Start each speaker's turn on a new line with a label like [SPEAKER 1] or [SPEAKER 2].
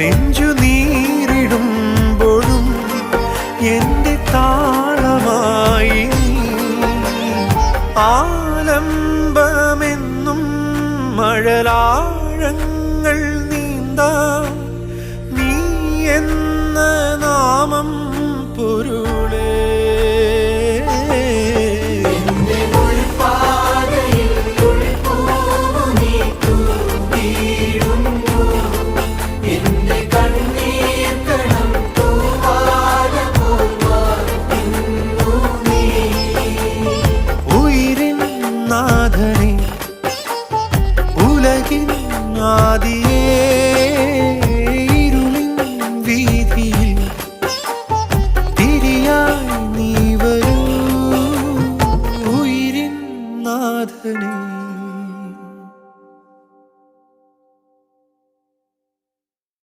[SPEAKER 1] നെഞ്ചു നീരിടുമ്പോഴും എന്റെ താളമായി ആലംബമെന്നും മഴലാഴങ്ങ மகனே உலகின் ஆதியே இருளின் வீதியில் திரியாய் நீ வரும் உயிரின் நாதனே